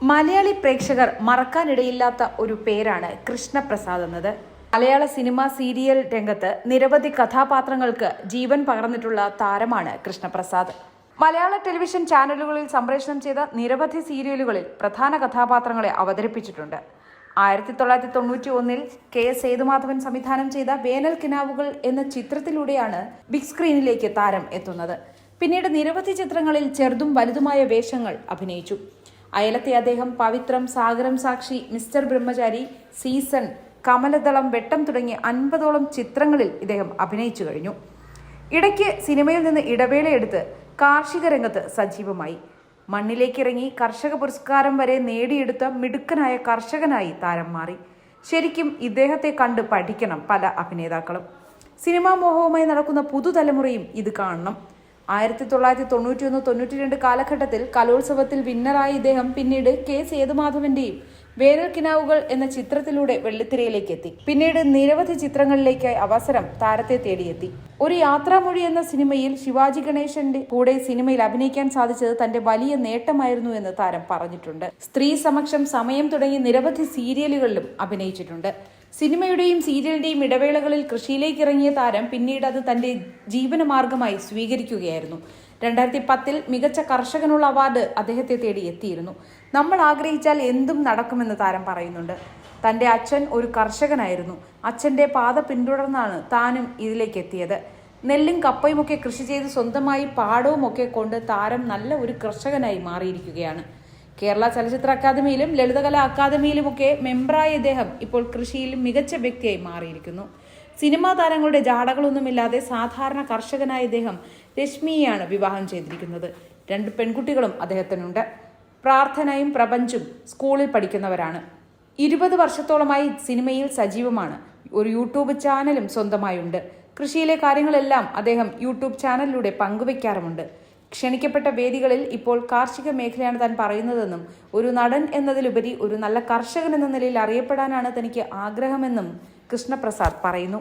മലയാളി പ്രേക്ഷകർ മറക്കാനിടയില്ലാത്ത ഒരു പേരാണ് കൃഷ്ണപ്രസാദ് എന്നത്. മലയാള സിനിമ സീരിയൽ രംഗത്ത് നിരവധി കഥാപാത്രങ്ങൾക്ക് ജീവൻ പകർന്നിട്ടുള്ള താരമാണ് കൃഷ്ണപ്രസാദ്. മലയാള ടെലിവിഷൻ ചാനലുകളിൽ സംപ്രേഷണം ചെയ്ത നിരവധി സീരിയലുകളിൽ പ്രധാന കഥാപാത്രങ്ങളെ അവതരിപ്പിച്ചിട്ടുണ്ട്. ആയിരത്തി തൊള്ളായിരത്തി തൊണ്ണൂറ്റി ഒന്നിൽ കെ എസ് സേതുമാധവൻ സംവിധാനം ചെയ്ത വേനൽ കിനാവുകൾ എന്ന ചിത്രത്തിലൂടെയാണ് ബിഗ് സ്ക്രീനിലേക്ക് താരം എത്തുന്നത്. പിന്നീട് നിരവധി ചിത്രങ്ങളിൽ ചെറുതും വലുതുമായ വേഷങ്ങൾ അഭിനയിച്ചു. അയലത്തെ അദ്ദേഹം പവിത്രം സാഗരം സാക്ഷി മിസ്റ്റർ ബ്രഹ്മചാരി സീസൺ കമലദളം വെട്ടം തുടങ്ങിയ അൻപതോളം ചിത്രങ്ങളിൽ ഇദ്ദേഹം അഭിനയിച്ചു കഴിഞ്ഞു. ഇടയ്ക്ക് സിനിമയിൽ നിന്ന് ഇടവേളയെടുത്ത് കാർഷിക രംഗത്ത് സജീവമായി. മണ്ണിലേക്കിറങ്ങി കർഷക പുരസ്കാരം വരെ നേടിയെടുത്ത മിടുക്കനായ കർഷകനായി താരം മാറി. ശരിക്കും ഇദ്ദേഹത്തെ കണ്ട് പഠിക്കണം പല അഭിനേതാക്കളും. സിനിമാ മോഹവുമായി നടക്കുന്ന പുതുതലമുറയും ഇത് കാണണം. ആയിരത്തി തൊള്ളായിരത്തി തൊണ്ണൂറ്റി ഒന്ന് തൊണ്ണൂറ്റി രണ്ട് കാലഘട്ടത്തിൽ കലോത്സവത്തിൽ വിന്നറായ ഇദ്ദേഹം പിന്നീട് കെ സേതുമാധവന്റെയും വേനൽ കിനാവുകൾ എന്ന ചിത്രത്തിലൂടെ വെള്ളിത്തിരയിലേക്ക് എത്തി. പിന്നീട് നിരവധി ചിത്രങ്ങളിലേക്കായി അവസരം താരത്തെ തേടിയെത്തി. ഒരു യാത്രാമൊഴി എന്ന സിനിമയിൽ ശിവാജി ഗണേശന്റെ കൂടെ സിനിമയിൽ അഭിനയിക്കാൻ സാധിച്ചത് തന്റെ വലിയ നേട്ടമായിരുന്നു എന്ന് താരം പറഞ്ഞിട്ടുണ്ട്. സ്ത്രീ സമക്ഷം സമയം തുടങ്ങി നിരവധി സീരിയലുകളിലും അഭിനയിച്ചിട്ടുണ്ട്. സിനിമയുടെയും സീരിയലിന്റെയും ഇടവേളകളിൽ കൃഷിയിലേക്ക് ഇറങ്ങിയ താരം പിന്നീട് അത് തന്റെ ജീവനമാർഗമായി സ്വീകരിക്കുകയായിരുന്നു. രണ്ടായിരത്തി പത്തിൽ മികച്ച കർഷകനുള്ള അവാർഡ് അദ്ദേഹത്തെ തേടി എത്തിയിരുന്നു. നമ്മൾ ആഗ്രഹിച്ചാൽ എന്തും നടക്കുമെന്ന് താരം പറയുന്നുണ്ട്. തന്റെ അച്ഛൻ ഒരു കർഷകനായിരുന്നു. അച്ഛന്റെ പാത പിന്തുടർന്നാണ് താനും ഇതിലേക്ക് എത്തിയത്. നെല്ലും കപ്പയുമൊക്കെ കൃഷി ചെയ്ത് സ്വന്തമായി പാടവുമൊക്കെ കൊണ്ട് താരം നല്ല ഒരു കർഷകനായി മാറിയിരിക്കുകയാണ്. കേരള ചലച്ചിത്ര അക്കാദമിയിലും ലളിതകലാ അക്കാദമിയിലുമൊക്കെ മെമ്പറായ ഇദ്ദേഹം ഇപ്പോൾ കൃഷിയിൽ മികച്ച വ്യക്തിയായി മാറിയിരിക്കുന്നു. സിനിമാ താരങ്ങളുടെ ജാടകളൊന്നുമില്ലാതെ സാധാരണ കർഷകനായ ഇദ്ദേഹം രശ്മിയെയാണ് വിവാഹം ചെയ്തിരിക്കുന്നത്. രണ്ട് പെൺകുട്ടികളും അദ്ദേഹത്തിനുണ്ട്. പ്രാർത്ഥനയും പ്രപഞ്ചും സ്കൂളിൽ പഠിക്കുന്നവരാണ്. ഇരുപത് വർഷത്തോളമായി സിനിമയിൽ സജീവമാണ്. ഒരു യൂട്യൂബ് ചാനലും സ്വന്തമായുണ്ട്. കൃഷിയിലെ കാര്യങ്ങളെല്ലാം അദ്ദേഹം യൂട്യൂബ് ചാനലിലൂടെ പങ്കുവയ്ക്കാറുമുണ്ട് ക്ഷണിക്കപ്പെട്ട വേദികളിൽ ഇപ്പോൾ കാർഷിക മേഖലയാണ് താൻ പറയുന്നതെന്നും ഒരു നടൻ എന്നതിലുപരി ഒരു നല്ല കർഷകൻ എന്ന നിലയിൽ അറിയപ്പെടാനാണ് തനിക്ക് ആഗ്രഹമെന്നും കൃഷ്ണപ്രസാദ് പറയുന്നു.